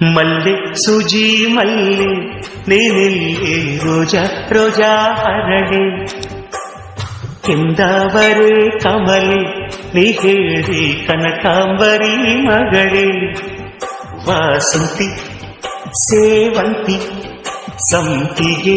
ಮಲ್ಲೆ ಸುಜಿ ಮಲ್ಲೆ ನೀನಿಲ್ಲಿ ರೋಜಾ ರೋಜಾ ಹರಳೆ ಕೆಂದಾವರೆ ಕಮಲೆ ನೀ ಹೇಳಿ ಕನಕಾಂಬರಿ ಮಗಳೇ ವಾಸಂತಿ ಸೇವಂತಿ ಸಂಪಿಗೆ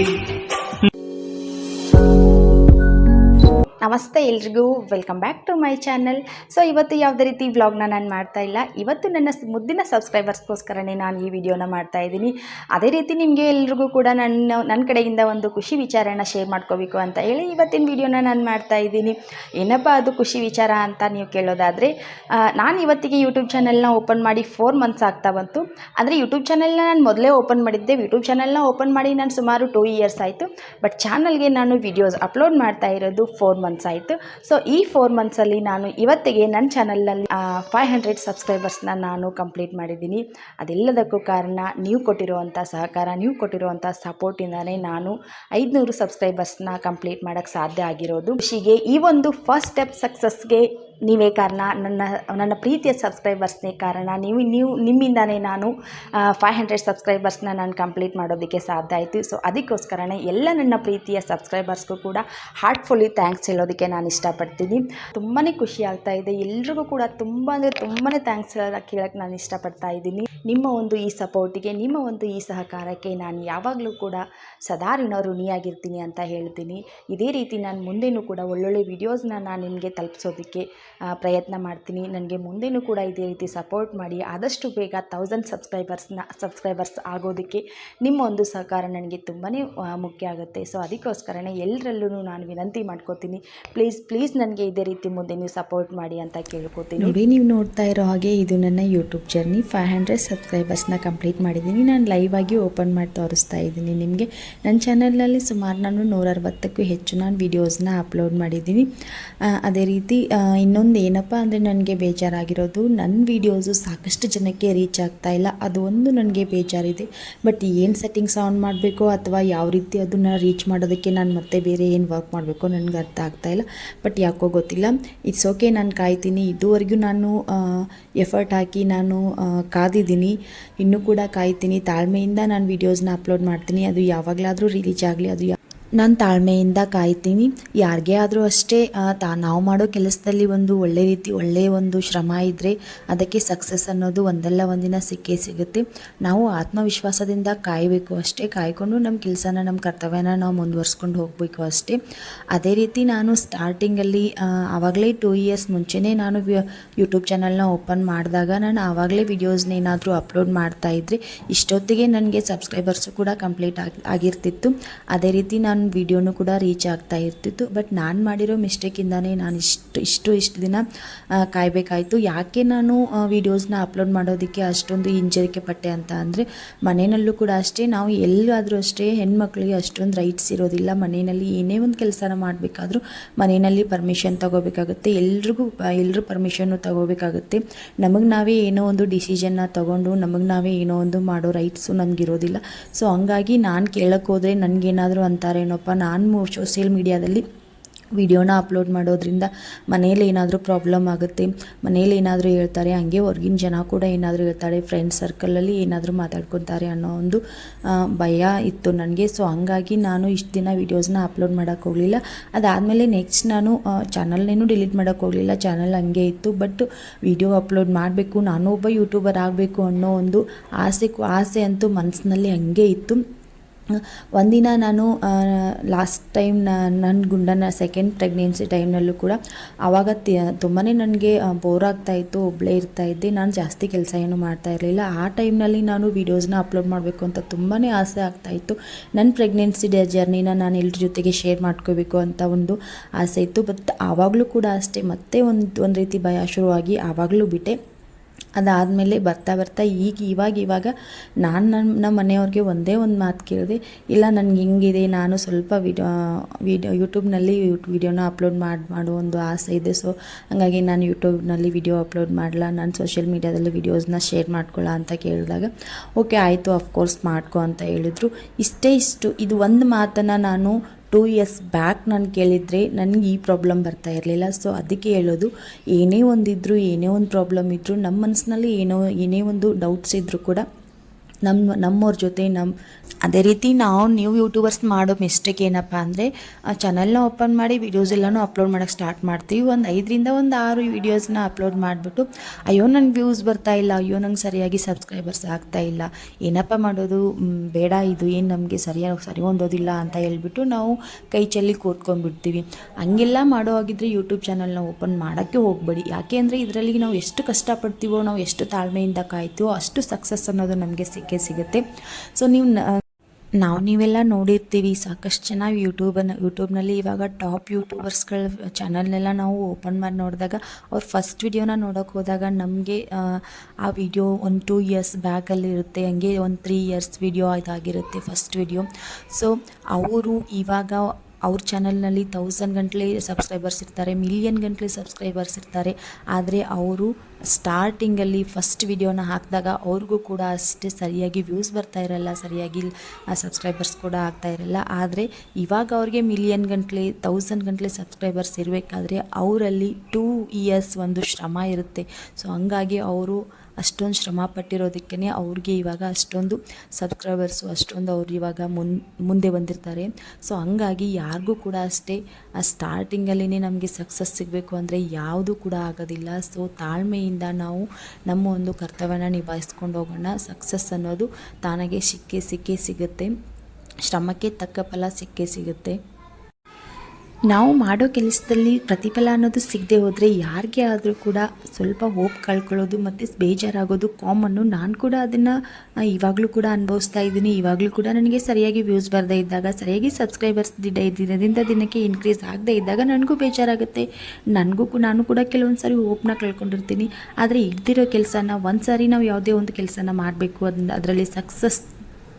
ನಮಸ್ತೆ ಎಲ್ರಿಗೂ. Welcome back to my channel so ಇವತ್ತು ಯಾವುದೇ ರೀತಿ ವ್ಲಾಗ್ನ ನಾನು ಮಾಡ್ತಾ ಇಲ್ಲ. ಇವತ್ತು ನನ್ನ ಮುದ್ದಿನ ಸಬ್ಸ್ಕ್ರೈಬರ್ಸ್ಗೋಸ್ಕರನೇ ನಾನು ಈ ವಿಡಿಯೋನ ಮಾಡ್ತಾ ಇದ್ದೀನಿ. ಅದೇ ರೀತಿ ನಿಮಗೆ ಎಲ್ರಿಗೂ ಕೂಡ ನನ್ನ ನನ್ನ ಕಡೆಯಿಂದ ಒಂದು ಖುಷಿ ವಿಚಾರನ ಶೇರ್ ಮಾಡ್ಕೋಬೇಕು ಅಂತ ಹೇಳಿ ಇವತ್ತಿನ ವಿಡಿಯೋನ ನಾನು ಮಾಡ್ತಾ ಇದ್ದೀನಿ. ಏನಪ್ಪ ಅದು ಖುಷಿ ವಿಚಾರ ಅಂತ ನೀವು ಕೇಳೋದಾದರೆ ನಾನು ಇವತ್ತಿಗೆ ಯೂಟ್ಯೂಬ್ ಚಾನಲ್ನ ಓಪನ್ ಮಾಡಿ ಫೋರ್ ಮಂತ್ಸ್ ಆಗ್ತಾ ಬಂತು. ಅಂದರೆ ಯೂಟ್ಯೂಬ್ ಚಾನಲ್ನ ನಾನು ಮೊದಲೇ ಓಪನ್ ಮಾಡಿದ್ದೆ. ಯೂಟ್ಯೂಬ್ ಚಾನಲ್ನ ಓಪನ್ ಮಾಡಿ ನಾನು ಸುಮಾರು ಟೂ ಇಯರ್ಸ್ ಆಯಿತು. ಬಟ್ ಚಾನಲ್ಗೆ ನಾನು ವಿಡಿಯೋಸ್ ಅಪ್ಲೋಡ್ ಮಾಡ್ತಾ ಇರೋದು ಫೋರ್ ಮಂತ್ಸ್ ಆಯಿತು. ಸೊ ಈ ಫೋರ್ ಮಂತ್ಸಲ್ಲಿ ನಾನು ಇವತ್ತಿಗೆ ನನ್ನ ಚಾನಲ್ನಲ್ಲಿ ಫೈವ್ ಹಂಡ್ರೆಡ್ ಸಬ್ಸ್ಕ್ರೈಬರ್ಸ್ನ ನಾನು ಕಂಪ್ಲೀಟ್ ಮಾಡಿದ್ದೀನಿ. ಅದೆಲ್ಲದಕ್ಕೂ ಕಾರಣ ನೀವು ಕೊಟ್ಟಿರುವಂಥ ಸಹಕಾರ, ನೀವು ಕೊಟ್ಟಿರುವಂಥ ಸಪೋರ್ಟಿಂದನೇ ನಾನು ಐದುನೂರು ಸಬ್ಸ್ಕ್ರೈಬರ್ಸ್ನ ಕಂಪ್ಲೀಟ್ ಮಾಡೋಕ್ಕೆ ಸಾಧ್ಯ ಆಗಿರೋದು. ಖುಷಿಗೆ ಈ ಒಂದು ಫಸ್ಟ್ ಸ್ಟೆಪ್ ಸಕ್ಸಸ್ಗೆ ನೀವೇ ಕಾರಣ, ನನ್ನ ನನ್ನ ಪ್ರೀತಿಯ ಸಬ್ಸ್ಕ್ರೈಬರ್ಸ್ನೇ ಕಾರಣ. ನೀವು ನೀವು, ನಿಮ್ಮಿಂದನೇ ನಾನು ಫೈವ್ ಹಂಡ್ರೆಡ್ ಸಬ್ಸ್ಕ್ರೈಬರ್ಸ್ನ ನಾನು ಕಂಪ್ಲೀಟ್ ಮಾಡೋದಕ್ಕೆ ಸಾಧ್ಯ ಆಯಿತು. ಸೊ ಅದಕ್ಕೋಸ್ಕರನೇ ಎಲ್ಲ ನನ್ನ ಪ್ರೀತಿಯ ಸಬ್ಸ್ಕ್ರೈಬರ್ಸ್ಗೂ ಕೂಡ ಹಾರ್ಟ್ಫುಲ್ಲಿ ಥ್ಯಾಂಕ್ಸ್ ಹೇಳೋದಕ್ಕೆ ನಾನು ಇಷ್ಟಪಡ್ತೀನಿ. ತುಂಬಾ ಖುಷಿ ಆಗ್ತಾ ಇದೆ. ಎಲ್ರಿಗೂ ಕೂಡ ತುಂಬ ಅಂದರೆ ತುಂಬಾ ಥ್ಯಾಂಕ್ಸ್ ಕೇಳೋಕ್ಕೆ ನಾನು ಇಷ್ಟಪಡ್ತಾ ಇದ್ದೀನಿ. ನಿಮ್ಮ ಒಂದು ಈ ಸಪೋರ್ಟಿಗೆ ನಿಮ್ಮ ಒಂದು ಈ ಸಹಕಾರಕ್ಕೆ ನಾನು ಯಾವಾಗಲೂ ಕೂಡ ಸದಾ ಋಣ ಋಣಿಯಾಗಿರ್ತೀನಿ ಅಂತ ಹೇಳ್ತೀನಿ. ಇದೇ ರೀತಿ ನಾನು ಮುಂದೆನೂ ಕೂಡ ಒಳ್ಳೊಳ್ಳೆ ವಿಡಿಯೋಸ್ನ ನಾನು ನಿಮಗೆ ತಲುಪಿಸೋದಕ್ಕೆ ಪ್ರಯತ್ನ ಮಾಡ್ತೀನಿ. ನನಗೆ ಮುಂದೆನೂ ಕೂಡ ಇದೇ ರೀತಿ ಸಪೋರ್ಟ್ ಮಾಡಿ ಆದಷ್ಟು ಬೇಗ ತೌಸಂಡ್ ಸಬ್ಸ್ಕ್ರೈಬರ್ಸ್ನ ಸಬ್ಸ್ಕ್ರೈಬರ್ಸ್ ಆಗೋದಕ್ಕೆ ನಿಮ್ಮ ಒಂದು ಸಹಕಾರ ನನಗೆ ತುಂಬಾ ಮುಖ್ಯ ಆಗುತ್ತೆ. ಸೊ ಅದಕ್ಕೋಸ್ಕರನೇ ಎಲ್ಲರಲ್ಲೂ ನಾನು ವಿನಂತಿ ಮಾಡ್ಕೋತೀನಿ. ಪ್ಲೀಸ್ ಪ್ಲೀಸ್ ನನಗೆ ಇದೇ ರೀತಿ ಮುಂದೆ ನೀವು ಸಪೋರ್ಟ್ ಮಾಡಿ ಅಂತ ಕೇಳ್ಕೊತೀನಿ. ನೋಡಿ ನೀವು ನೋಡ್ತಾ ಇರೋ ಹಾಗೆ ಇದು ನನ್ನ ಯೂಟ್ಯೂಬ್ ಜರ್ನಿ ಫೈವ್ ಹಂಡ್ರೆಡ್ ಸಬ್ಸ್ಕ್ರೈಬರ್ಸ್ನ ಕಂಪ್ಲೀಟ್ ಮಾಡಿದ್ದೀನಿ. ನಾನು ಲೈವ್ ಆಗಿ ಓಪನ್ ಮಾಡಿ ತೋರಿಸ್ತಾ ಇದ್ದೀನಿ ನಿಮಗೆ. ನನ್ನ ಚಾನಲ್ನಲ್ಲಿ ಸುಮಾರು ನಾನು ನೂರ ಅರವತ್ತಕ್ಕೂ ಹೆಚ್ಚು ನಾನು ವೀಡಿಯೋಸ್ನ ಅಪ್ಲೋಡ್ ಮಾಡಿದ್ದೀನಿ. ಅದೇ ರೀತಿ ಆ, ಇನ್ನೊಂದು ಏನಪ್ಪ ಅಂದರೆ ನನಗೆ ಬೇಜಾರಾಗಿರೋದು ನನ್ನ ವೀಡಿಯೋಸು ಸಾಕಷ್ಟು ಜನಕ್ಕೆ ರೀಚ್ ಆಗ್ತಾ ಇಲ್ಲ. ಅದು ಒಂದು ನನಗೆ ಬೇಜಾರಿದೆ. ಬಟ್ ಏನು ಸೆಟ್ಟಿಂಗ್ಸ್ ಆನ್ ಮಾಡಬೇಕು ಅಥವಾ ಯಾವ ರೀತಿ ಅದನ್ನು ರೀಚ್ ಮಾಡೋದಕ್ಕೆ ನಾನು ಮತ್ತೆ ಬೇರೆ ಏನು ವರ್ಕ್ ಮಾಡಬೇಕು ನನಗೆ ಅರ್ಥ ಆಗ್ತಾ ಇಲ್ಲ. ಬಟ್ ಯಾಕೋ ಗೊತ್ತಿಲ್ಲ. ಇಟ್ಸ್ ಓಕೆ ನಾನು ಕಾಯ್ತೀನಿ. ಇದುವರೆಗೂ ನಾನು ಎಫರ್ಟ್ ಹಾಕಿ ನಾನು ಕಾದಿದ್ದೀನಿ. ಇನ್ನೂ ಕೂಡ ಕಾಯ್ತೀನಿ. ತಾಳ್ಮೆಯಿಂದ ನಾನು ವೀಡಿಯೋಸ್ನ ಅಪ್ಲೋಡ್ ಮಾಡ್ತೀನಿ. ಅದು ಯಾವಾಗಲಾದರೂ ರಿಲೀಸ್ ಆಗಲಿ, ಅದು ನಾನು ತಾಳ್ಮೆಯಿಂದ ಕಾಯ್ತೀನಿ. ಯಾರಿಗೇ ಆದರೂ ಅಷ್ಟೇ ತಾ, ನಾವು ಮಾಡೋ ಕೆಲಸದಲ್ಲಿ ಒಂದು ಒಳ್ಳೆ ರೀತಿ ಒಳ್ಳೆಯ ಒಂದು ಶ್ರಮ ಇದ್ದರೆ ಅದಕ್ಕೆ ಸಕ್ಸಸ್ ಅನ್ನೋದು ಒಂದಲ್ಲ, ಒಂದಿನ ಸಿಕ್ಕೇ ಸಿಗುತ್ತೆ. ನಾವು ಆತ್ಮವಿಶ್ವಾಸದಿಂದ ಕಾಯಬೇಕು ಅಷ್ಟೇ. ಕಾಯ್ಕೊಂಡು ನಮ್ಮ ಕೆಲಸನ ನಮ್ಮ ಕರ್ತವ್ಯನ ನಾವು ಮುಂದುವರ್ಸ್ಕೊಂಡು ಹೋಗಬೇಕು ಅಷ್ಟೇ. ಅದೇ ರೀತಿ ನಾನು ಸ್ಟಾರ್ಟಿಂಗಲ್ಲಿ ಆವಾಗಲೇ ಟೂ ಇಯರ್ಸ್ ಮುಂಚೆನೇ ನಾನು ಯೂಟ್ಯೂಬ್ ಚಾನಲ್ನ ಓಪನ್ ಮಾಡಿದಾಗ ನಾನು ಆವಾಗಲೇ ವಿಡಿಯೋಸ್ನ ಏನಾದರೂ ಅಪ್ಲೋಡ್ ಮಾಡ್ತಾ ಇದ್ದರೆ ಇಷ್ಟೊತ್ತಿಗೆ ನನಗೆ ಸಬ್ಸ್ಕ್ರೈಬರ್ಸು ಕೂಡ ಕಂಪ್ಲೀಟ್ ಆಗಿ, ಆಗಿರ್ತಿತ್ತು. ಅದೇ ರೀತಿ ನಾನು ವೀಡಿಯೋನು ಕೂಡ ರೀಚ್ ಆಗ್ತಾ ಇರ್ತಿತ್ತು. ಬಟ್ ನಾನು ಮಾಡಿರೋ ಮಿಸ್ಟೇಕಿಂದನೇ ನಾನು ಇಷ್ಟು ಇಷ್ಟು ಇಷ್ಟು ದಿನ ಕಾಯಬೇಕಾಯಿತು. ಯಾಕೆ ನಾನು ವಿಡಿಯೋಸ್ನ ಅಪ್ಲೋಡ್ ಮಾಡೋದಕ್ಕೆ ಅಷ್ಟೊಂದು ಹಿಂಜರಿಕೆ ಪಟ್ಟೆ ಅಂತ ಅಂದರೆ, ಮನೆಯಲ್ಲೂ ಕೂಡ ಅಷ್ಟೇ, ನಾವು ಎಲ್ಲಾದರೂ ಅಷ್ಟೇ ಹೆಣ್ಮಕ್ಳಿಗೆ ಅಷ್ಟೊಂದು ರೈಟ್ಸ್ ಇರೋದಿಲ್ಲ. ಮನೆಯಲ್ಲಿ ಏನೇ ಒಂದು ಕೆಲಸನ ಮಾಡಬೇಕಾದ್ರೂ ಮನೆಯಲ್ಲಿ ಪರ್ಮಿಷನ್ ತಗೋಬೇಕಾಗುತ್ತೆ. ಎಲ್ರಿಗೂ ಎಲ್ಲರೂ ಪರ್ಮಿಷನ್ನು ತಗೋಬೇಕಾಗುತ್ತೆ. ನಮಗೆ ನಾವೇ ಏನೋ ಒಂದು ಡಿಸಿಷನ್ನ ತಗೊಂಡು, ನಮಗೆ ನಾವೇ ಏನೋ ಒಂದು ಮಾಡೋ ರೈಟ್ಸು ನಮಗಿರೋದಿಲ್ಲ ಸೊ ಹಂಗಾಗಿ ನಾನು ಕೇಳೋಕ್ಕೋದ್ರೆ ನನಗೇನಾದರೂ ಅಂತಾರೇನೋಪ್ಪ ನಾನು ಸೋಷಿಯಲ್ ಮೀಡಿಯಾದಲ್ಲಿ ವಿಡಿಯೋನ ಅಪ್ಲೋಡ್ ಮಾಡೋದ್ರಿಂದ ಮನೇಲಿ ಏನಾದರೂ ಪ್ರಾಬ್ಲಮ್ ಆಗುತ್ತೆ, ಮನೇಲಿ ಏನಾದರೂ ಹೇಳ್ತಾರೆ, ಹಂಗೆ ಹೊರಗಿನ ಜನ ಕೂಡ ಏನಾದರೂ ಹೇಳ್ತಾರೆ ಫ್ರೆಂಡ್ಸ್ ಸರ್ಕಲಲ್ಲಿ ಏನಾದರೂ ಮಾತಾಡ್ಕೊತಾರೆ ಅನ್ನೋ ಒಂದು ಭಯ ಇತ್ತು ನನಗೆ. ಸೊ ಹಂಗಾಗಿ ನಾನು ಇಷ್ಟು ದಿನ ವೀಡಿಯೋಸ್ನ ಅಪ್ಲೋಡ್ ಮಾಡೋಕ್ಕೆ ಹೋಗಲಿಲ್ಲ. ಅದಾದಮೇಲೆ ನೆಕ್ಸ್ಟ್ ನಾನು ಚಾನಲ್ನೇನು ಡಿಲೀಟ್ ಮಾಡೋಕ್ಕೆ ಹೋಗಲಿಲ್ಲ. ಚಾನಲ್ ಹಂಗೆ ಇತ್ತು ಬಟ್ ವಿಡಿಯೋ ಅಪ್ಲೋಡ್ ಮಾಡಬೇಕು, ನಾನು ಒಬ್ಬ ಯೂಟ್ಯೂಬರ್ ಆಗಬೇಕು ಅನ್ನೋ ಒಂದು ಆಸೆ ಆಸೆ ಅಂತೂ ಮನಸ್ಸಿನಲ್ಲಿ ಹಂಗೆ ಇತ್ತು. ಒಂದಿನ ನಾನು ಲಾಸ್ಟ್ ಟೈಮ್ ನನ್ನ ಗುಂಡನ ಸೆಕೆಂಡ್ ಪ್ರೆಗ್ನೆನ್ಸಿ ಟೈಮ್ನಲ್ಲೂ ಕೂಡ ಆವಾಗ ತುಂಬಾ ನನಗೆ ಬೋರ್ ಆಗ್ತಾ ಇತ್ತು ಒಬ್ಬಳೇ ಇರ್ತಾ ಇದ್ದೆ, ನಾನು ಜಾಸ್ತಿ ಕೆಲಸ ಏನು ಮಾಡ್ತಾ ಇರಲಿಲ್ಲ. ಆ ಟೈಮ್ನಲ್ಲಿ ನಾನು ವೀಡಿಯೋಸ್ನ ಅಪ್ಲೋಡ್ ಮಾಡಬೇಕು ಅಂತ ತುಂಬಾ ಆಸೆ ಆಗ್ತಾ ಇತ್ತು. ನನ್ನ ಪ್ರೆಗ್ನೆನ್ಸಿ ಡೇ ಜರ್ನಿನ ನಾನು ಎಲ್ಲರ ಜೊತೆಗೆ ಶೇರ್ ಮಾಡ್ಕೋಬೇಕು ಅಂತ ಒಂದು ಆಸೆ ಇತ್ತು. ಬಟ್ ಆವಾಗಲೂ ಕೂಡ ಅಷ್ಟೇ, ಮತ್ತೆ ಒಂದು ಒಂದು ರೀತಿ ಭಯ ಶುರುವಾಗಿ ಆವಾಗಲೂ ಬಿಟ್ಟೆ. ಅದಾದಮೇಲೆ ಬರ್ತಾ ಬರ್ತಾ ಈಗ ಇವಾಗ ಇವಾಗ ನಾನು ನನ್ನ ನಮ್ಮ ಮನೆಯವ್ರಿಗೆ ಒಂದೇ ಒಂದು ಮಾತು ಕೇಳಿದೆ, ಇಲ್ಲ, ನನಗೆ ಹಿಂಗಿದೆ, ನಾನು ಸ್ವಲ್ಪ ವಿಡಿಯೋ ವಿಡಿಯೋ ಯೂಟ್ಯೂಬ್ನಲ್ಲಿ ವಿಡಿಯೋನ ಅಪ್ಲೋಡ್ ಮಾಡಿ, ಮಾಡೋ, ಒಂದು ಆಸೆ ಇದೆ. ಸೊ, ಹಾಗಾಗಿ ನಾನು ಯೂಟ್ಯೂಬ್ನಲ್ಲಿ ವಿಡಿಯೋ ಅಪ್ಲೋಡ್ ಮಾಡಲ್ಲ ನಾನು ಸೋಷಿಯಲ್ ಮೀಡ್ಯಾದಲ್ಲಿ ವಿಡಿಯೋಸ್ನ ಶೇರ್ ಮಾಡ್ಕೊಳ್ಳ ಅಂತ ಕೇಳಿದಾಗ, ಓಕೆ, ಆಯಿತು, ಅಫ್ಕೋರ್ಸ್ ಮಾಡ್ಕೊ ಅಂತ ಹೇಳಿದರು. ಇಷ್ಟೇ ಇಷ್ಟು, ಇದು ಒಂದು ಮಾತನ್ನು ನಾನು ಟೂ ಇಯರ್ಸ್ ಬ್ಯಾಕ್ ನಾನು ಕೇಳಿದರೆ ನನಗೆ ಈ ಪ್ರಾಬ್ಲಮ್ ಬರ್ತಾ ಇರಲಿಲ್ಲ. ಸೊ ಅದಕ್ಕೆ ಹೇಳೋದು, ಏನೇ ಒಂದಿದ್ರು, ಏನೇ ಒಂದು ಪ್ರಾಬ್ಲಮ್ ಇದ್ದರೂ ನಮ್ಮ ಮನಸ್ಸಿನಲ್ಲಿ ಏನೋ, ಏನೇ ಒಂದು ಡೌಟ್ಸ್ ಇದ್ದರೂ ಕೂಡ ನಮ್ಮ ನಮ್ಮವ್ರ ಜೊತೆ ನಮ್ಮ ಅದೇ ರೀತಿ ನಾವು, ನೀವು ಯೂಟ್ಯೂಬರ್ಸ್ ಮಾಡೋ ಮಿಸ್ಟೇಕ್ ಏನಪ್ಪ ಅಂದರೆ ಚಾನಲ್ನ ಓಪನ್ ಮಾಡಿ ವೀಡಿಯೋಸ್ ಎಲ್ಲನೂ ಅಪ್ಲೋಡ್ ಮಾಡೋಕ್ಕೆ ಸ್ಟಾರ್ಟ್ ಮಾಡ್ತೀವಿ. ಒಂದು ಐದರಿಂದ ಒಂದು ಆರು ವೀಡಿಯೋಸ್ನ ಅಪ್ಲೋಡ್ ಮಾಡಿಬಿಟ್ಟು, ಅಯ್ಯೋ ನಂಗೆ ವ್ಯೂಸ್ ಬರ್ತಾ ಇಲ್ಲ, ಅಯ್ಯೋ ನಂಗೆ ಸರಿಯಾಗಿ ಸಬ್ಸ್ಕ್ರೈಬರ್ಸ್ ಆಗ್ತಾ ಇಲ್ಲ, ಏನಪ್ಪ ಮಾಡೋದು? ಬೇಡ ಇದು, ಏನು ನಮಗೆ ಸರಿಯಾಗಿ ಸರಿ ಹೊಂದೋದಿಲ್ಲ ಅಂತ ಹೇಳ್ಬಿಟ್ಟು ನಾವು ಕೈ ಚೆಲ್ಲಿ ಕೂತ್ಕೊಂಡ್ಬಿಡ್ತೀವಿ. ಹಂಗೆಲ್ಲ ಮಾಡೋ ಹಾಗಿದ್ರೆ ಯೂಟ್ಯೂಬ್ ಚಾನಲ್ನ ಓಪನ್ ಮಾಡೋಕ್ಕೆ ಹೋಗಬೇಡಿ. ಯಾಕೆ ಅಂದರೆ ಇದರಲ್ಲಿ ನಾವು ಎಷ್ಟು ಕಷ್ಟಪಡ್ತೀವೋ, ನಾವು ಎಷ್ಟು ತಾಳ್ಮೆಯಿಂದ ಕಾಯ್ತೀವೋ, ಅಷ್ಟು ಸಕ್ಸಸ್ ಅನ್ನೋದು ನಮಗೆ ಸಿಕ್ಕೇ ಸಿಗುತ್ತೆ. ಸೊ ನೀವು ನಾವು ನೀವೆಲ್ಲ ನೋಡಿರ್ತೀವಿ, ಸಾಕಷ್ಟು ಜನ ಯೂಟ್ಯೂಬನ್ನು ಯೂಟ್ಯೂಬ್ನಲ್ಲಿ ಇವಾಗ ಟಾಪ್ ಯೂಟ್ಯೂಬರ್ಸ್ಗಳ ಚಾನಲ್ನೆಲ್ಲ ನಾವು ಓಪನ್ ಮಾಡಿ ನೋಡಿದಾಗ, ಅವ್ರ ಫಸ್ಟ್ ವಿಡಿಯೋನ ನೋಡೋಕೆ ಹೋದಾಗ ನಮಗೆ, ಆ ವಿಡಿಯೋ ಒಂದು ಟೂ ಇಯರ್ಸ್ ಬ್ಯಾಕಲ್ಲಿ ಇರುತ್ತೆ, ಹಂಗೆ ಒಂದು ತ್ರೀ ಇಯರ್ಸ್ ವಿಡಿಯೋ ಇದಾಗಿರುತ್ತೆ ಫಸ್ಟ್ ವಿಡಿಯೋ ಸೊ ಅವರು ಇವಾಗ ಅವ್ರ ಚಾನಲ್ನಲ್ಲಿ ತೌಸಂಡ್ ಗಂಟಲೆ ಸಬ್ಸ್ಕ್ರೈಬರ್ಸ್ ಇರ್ತಾರೆ ಮಿಲಿಯನ್ ಗಂಟಲೆ ಸಬ್ಸ್ಕ್ರೈಬರ್ಸ್ ಇರ್ತಾರೆ, ಆದರೆ ಅವರು ಸ್ಟಾರ್ಟಿಂಗಲ್ಲಿ ಫಸ್ಟ್ ವಿಡಿಯೋನ ಹಾಕಿದಾಗ ಅವ್ರಿಗೂ ಕೂಡ ಅಷ್ಟೇ ಸರಿಯಾಗಿ ವ್ಯೂಸ್ ಬರ್ತಾ ಇರಲ್ಲ, ಸರಿಯಾಗಿ ಸಬ್ಸ್ಕ್ರೈಬರ್ಸ್ ಕೂಡ ಆಗ್ತಾ ಇರಲ್ಲ. ಆದರೆ ಇವಾಗ ಅವ್ರಿಗೆ ಮಿಲಿಯನ್ ಗಂಟಲೆ ತೌಸಂಡ್ ಗಂಟಲೆ ಸಬ್ಸ್ಕ್ರೈಬರ್ಸ್ ಇರಬೇಕಾದ್ರೆ ಅವರಲ್ಲಿ ಟೂ ಇಯರ್ಸ್ ಒಂದು ಶ್ರಮ ಇರುತ್ತೆ. ಸೊ ಹಂಗಾಗಿ ಅವರು ಅಷ್ಟೊಂದು ಶ್ರಮ ಪಟ್ಟಿರೋದಕ್ಕೇ ಅವ್ರಿಗೆ ಇವಾಗ ಅಷ್ಟೊಂದು ಸಬ್ಸ್ಕ್ರೈಬರ್ಸು ಅಷ್ಟೊಂದು ಅವ್ರು ಇವಾಗ ಮುನ್, ಮುಂದೆ ಬಂದಿರ್ತಾರೆ. ಸೊ ಹಂಗಾಗಿ ಯಾರಿಗೂ ಕೂಡ ಅಷ್ಟೇ ಸ್ಟಾರ್ಟಿಂಗಲ್ಲಿ ನಮಗೆ ಸಕ್ಸಸ್ ಸಿಗಬೇಕು ಅಂದರೆ ಯಾವುದು ಕೂಡ ಆಗೋದಿಲ್ಲ. ಸೊ ತಾಳ್ಮೆಯಿಂದ ನಾವು ನಮ್ಮ ಒಂದು ಕರ್ತವ್ಯನ ನಿಭಾಯಿಸ್ಕೊಂಡು ಹೋಗೋಣ. ಸಕ್ಸಸ್ ಅನ್ನೋದು ತಾನಾಗೆ ಸಿಕ್ಕೇ ಸಿಕ್ಕೇ ಸಿಗುತ್ತೆ. ಶ್ರಮಕ್ಕೆ ತಕ್ಕ ಫಲ ಸಿಕ್ಕೇ ಸಿಗುತ್ತೆ. ನಾವು ಮಾಡೋ ಕೆಲಸದಲ್ಲಿ ಪ್ರತಿಫಲ ಅನ್ನೋದು ಸಿಗದೆ ಹೋದರೆ ಯಾರಿಗೆ ಆದರೂ ಕೂಡ ಸ್ವಲ್ಪ ಹೋಪ್ ಕಳ್ಕೊಳ್ಳೋದು ಮತ್ತು ಬೇಜಾರಾಗೋದು ಕಾಮನ್ನು ನಾನು ಕೂಡ ಅದನ್ನು ಇವಾಗಲೂ ಕೂಡ ಅನುಭವಿಸ್ತಾ ಇದ್ದೀನಿ. ಇವಾಗಲೂ ಕೂಡ ನನಗೆ ಸರಿಯಾಗಿ ವ್ಯೂಸ್ ಬರದೇ ಇದ್ದಾಗ, ಸರಿಯಾಗಿ ಸಬ್ಸ್ಕ್ರೈಬರ್ಸ್ ದಿನದಿಂದ ದಿನಕ್ಕೆ ಇನ್ಕ್ರೀಸ್ ಆಗದೇ ಇದ್ದಾಗ ನನಗೂ ಬೇಜಾರಾಗುತ್ತೆ. ನನಗೂ ನಾನು ಕೂಡ ಕೆಲವೊಂದು ಸಾರಿ ಹೋಪ್ನ ಕಳ್ಕೊಂಡಿರ್ತೀನಿ. ಆದರೆ ಇದ್ದಿರೋ ಕೆಲಸನ ಒಂದು ಸಾರಿ ನಾವು ಯಾವುದೇ ಒಂದು ಕೆಲಸನ ಮಾಡಬೇಕು ಅದರಲ್ಲಿ ಸಕ್ಸಸ್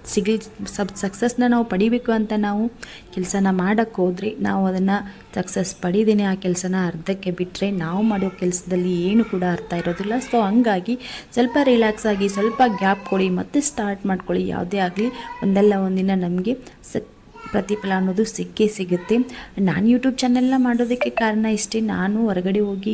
ಸಿಗಲಿ, ಸಬ್ ಸಕ್ಸಸ್ನ ನಾವು ಪಡಿಬೇಕು ಅಂತ ನಾವು ಕೆಲಸನ ಮಾಡೋಕ್ಕೆ ನಾವು ಅದನ್ನು ಸಕ್ಸಸ್ ಪಡೀದೇನೆ ಆ ಕೆಲಸನ ಅರ್ಧಕ್ಕೆ ಬಿಟ್ಟರೆ ನಾವು ಮಾಡೋ ಕೆಲಸದಲ್ಲಿ ಏನು ಕೂಡ ಅರ್ಥ ಇರೋದಿಲ್ಲ. ಸೊ ಹಂಗಾಗಿ ಸ್ವಲ್ಪ ರಿಲ್ಯಾಕ್ಸ್ ಆಗಿ ಸ್ವಲ್ಪ ಗ್ಯಾಪ್ ಕೊಡಿ, ಮತ್ತೆ ಸ್ಟಾರ್ಟ್ ಮಾಡ್ಕೊಳ್ಳಿ. ಯಾವುದೇ ಆಗಲಿ ಒಂದಲ್ಲ ಒಂದಿನ ನಮಗೆ ಪ್ರತಿಫಲ ಅನ್ನೋದು ಸಿಕ್ಕೇ ಸಿಗುತ್ತೆ. ನಾನು ಯೂಟ್ಯೂಬ್ ಚಾನೆಲ್ನ ಮಾಡೋದಕ್ಕೆ ಕಾರಣ ಇಷ್ಟೇ, ನಾನು ಹೊರಗಡೆ ಹೋಗಿ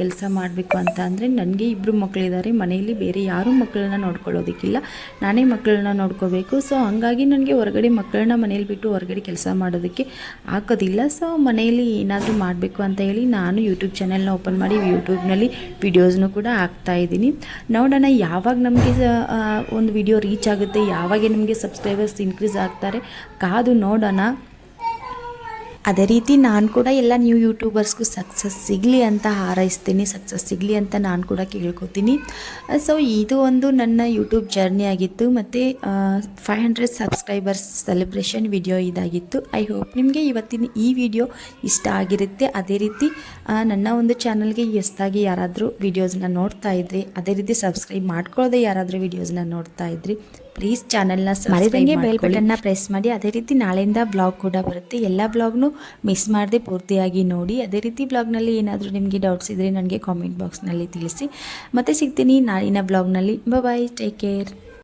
ಕೆಲಸ ಮಾಡಬೇಕು ಅಂತ ಅಂದರೆ ನನಗೆ ಇಬ್ಬರು ಮಕ್ಕಳಿದ್ದಾರೆ ಮನೆಯಲ್ಲಿ ಬೇರೆ ಯಾರೂ ಮಕ್ಕಳನ್ನ ನೋಡ್ಕೊಳ್ಳೋದಕ್ಕಿಲ್ಲ. ನಾನೇ ಮಕ್ಕಳನ್ನ ನೋಡ್ಕೋಬೇಕು. ಸೊ ಹಾಗಾಗಿ ನನಗೆ ಹೊರಗಡೆ ಮಕ್ಕಳನ್ನ ಮನೇಲಿ ಬಿಟ್ಟು ಹೊರಗಡೆ ಕೆಲಸ ಮಾಡೋದಕ್ಕೆ ಹಾಕೋದಿಲ್ಲ. ಸೊ ಮನೆಯಲ್ಲಿ ಏನಾದರೂ ಮಾಡಬೇಕು ಅಂತ ಹೇಳಿ ನಾನು ಯೂಟ್ಯೂಬ್ ಚಾನೆಲ್ನ ಓಪನ್ ಮಾಡಿ ಯೂಟ್ಯೂಬ್ನಲ್ಲಿ ವಿಡಿಯೋಸ್ನು ಕೂಡ ಹಾಕ್ತಾ ಇದ್ದೀನಿ. ನೋಡೋಣ, ಯಾವಾಗ ನಮಗೆ ಒಂದು ವಿಡಿಯೋ ರೀಚ್ ಆಗುತ್ತೆ, ಯಾವಾಗ ನಮಗೆ ಸಬ್ಸ್ಕ್ರೈಬರ್ಸ್ ಇನ್ಕ್ರೀಸ್ ಆಗ್ತಾರೆ, ಕಾದು ನೋಡೋಣ. ಅದೇ ರೀತಿ ನಾನು ಕೂಡ ಎಲ್ಲ ನ್ಯೂ ಯೂಟ್ಯೂಬರ್ಸ್ಗೂ ಸಕ್ಸಸ್ ಸಿಗಲಿ ಅಂತ ಹಾರೈಸ್ತೀನಿ ಸಕ್ಸಸ್ ಸಿಗಲಿ ಅಂತ ನಾನು ಕೂಡ ಕೇಳ್ಕೊತೀನಿ. ಸೊ ಇದು ಒಂದು ನನ್ನ ಯೂಟ್ಯೂಬ್ ಜರ್ನಿ ಆಗಿತ್ತು. ಮತ್ತು five hundred subscribers celebration video ಇದಾಗಿತ್ತು. ಐ ಹೋಪ್ ನಿಮಗೆ ಇವತ್ತಿನ ಈ ವಿಡಿಯೋ ಇಷ್ಟ ಆಗಿರುತ್ತೆ. ಅದೇ ರೀತಿ ನನ್ನ ಒಂದು ಚಾನಲ್ಗೆ ಎಷ್ಟಾಗಿ ಯಾರಾದರೂ ವೀಡಿಯೋಸ್ನ ನೋಡ್ತಾ ಇದ್ರಿ ಅದೇ ರೀತಿ ಸಬ್ಸ್ಕ್ರೈಬ್ ಮಾಡ್ಕೊಳ್ಳೋದೇ ಯಾರಾದರೂ ವೀಡಿಯೋಸ್ನ ನೋಡ್ತಾ ಇದ್ರಿ ಪ್ಲೀಸ್ ಚಾನಲ್ನ ಮಾಡಿ ಬೆಲ್ ಬಟನ್ನ ಪ್ರೆಸ್ ಮಾಡಿ. ಅದೇ ರೀತಿ ನಾಳೆಯಿಂದ ಬ್ಲಾಗ್ ಕೂಡ ಬರುತ್ತೆ. ಎಲ್ಲ ಬ್ಲಾಗ್ನು ಮಿಸ್ ಮಾಡದೆ ಪೂರ್ತಿಯಾಗಿ ನೋಡಿ. ಅದೇ ರೀತಿ ಬ್ಲಾಗ್ನಲ್ಲಿ ಏನಾದರೂ ನಿಮಗೆ ಡೌಟ್ಸ್ ಇದ್ದರೆ ನನಗೆ ಕಾಮೆಂಟ್ ಬಾಕ್ಸ್ನಲ್ಲಿ ತಿಳಿಸಿ. ಮತ್ತೆ ಸಿಗ್ತೀನಿ ನಾಳಿನ ಬ್ಲಾಗ್ನಲ್ಲಿ. Bye take care